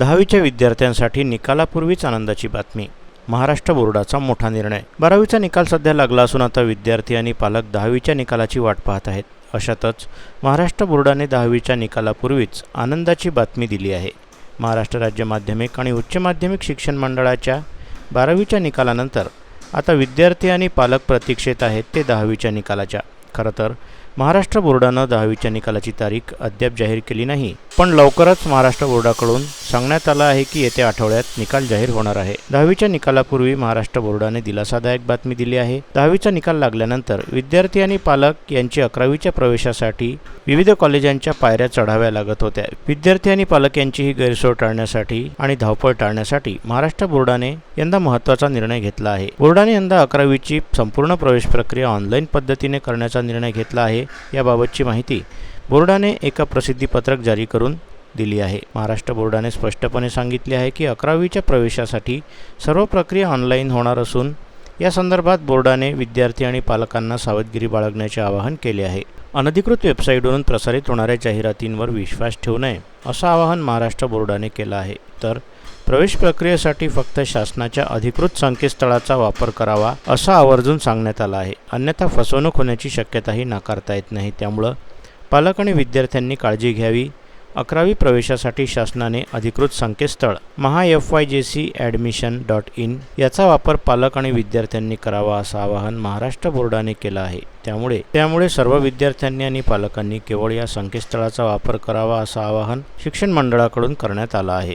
दहावीच्या विद्यार्थ्यांसाठी निकालापूर्वीच आनंदाची बातमी. महाराष्ट्र बोर्डाचा मोठा निर्णय. बारावीचा निकाल सध्या लागला असून आता विद्यार्थी आणि पालक दहावीच्या निकालाची वाट पाहत आहेत. अशातच महाराष्ट्र बोर्डाने दहावीच्या निकालापूर्वीच आनंदाची बातमी दिली आहे. महाराष्ट्र राज्य माध्यमिक आणि उच्च माध्यमिक शिक्षण मंडळाच्या बारावीच्या निकालानंतर आता विद्यार्थी आणि पालक प्रतीक्षेत आहेत ते दहावीच्या निकालाच्या. खरं तर महाराष्ट्र बोर्डानं दहावीच्या निकालाची तारीख अद्याप जाहीर केली नाही. पण लवकरच महाराष्ट्र बोर्डाकडून सांगण्यात आलं आहे की येत्या आठवड्यात निकाल जाहीर होणार आहे. दहावीच्या निकालापूर्वी महाराष्ट्र बोर्डाने दिलासादायक बातमी दिली आहे. दहावीचा निकाल लागल्यानंतर विद्यार्थी आणि पालक यांची अकरावीच्या प्रवेशासाठी विविध कॉलेजांच्या पायऱ्या चढाव्या लागत होत्या. विद्यार्थी आणि पालक यांची ही गैरसोय टाळण्यासाठी आणि धावपळ टाळण्यासाठी महाराष्ट्र बोर्डाने यंदा महत्त्वाचा निर्णय घेतला आहे. बोर्डाने यंदा अकरावीची संपूर्ण प्रवेश प्रक्रिया ऑनलाईन पद्धतीने करण्याचा निर्णय घेतला आहे. याबाबतची माहिती बोर्डाने एका प्रसिद्धीपत्रक जारी करून दिली आहे. महाराष्ट्र बोर्डाने स्पष्टपणे सांगितले आहे की अकरावीच्या प्रवेशासाठी सर्व प्रक्रिया ऑनलाईन होणार असून या संदर्भात बोर्डाने विद्यार्थी आणि पालकांना सावधगिरी बाळगण्याचे आवाहन केले आहे. अनधिकृत वेबसाईटवरून प्रसारित होणाऱ्या जाहिरातींवर विश्वास ठेवू नये असं आवाहन महाराष्ट्र बोर्डाने केलं आहे. तर प्रवेश प्रक्रियेसाठी फक्त शासनाच्या अधिकृत संकेतस्थळाचा वापर करावा असं आवर्जून सांगण्यात आलं आहे. अन्यथा फसवणूक होण्याची शक्यताही नाकारता येत नाही. त्यामुळं पालक आणि विद्यार्थ्यांनी काळजी घ्यावी. अकरावी प्रवेशासाठी शासनाने अधिकृत संकेतस्थळ Maha F Y J C admission dot in याचा वापर पालक आणि विद्यार्थ्यांनी करावा असं आवाहन महाराष्ट्र बोर्डाने केलं आहे. त्यामुळे त्यामुळे सर्व विद्यार्थ्यांनी आणि पालकांनी केवळ या संकेतस्थळाचा वापर करावा असं आवाहन शिक्षण मंडळाकडून करण्यात आलं आहे.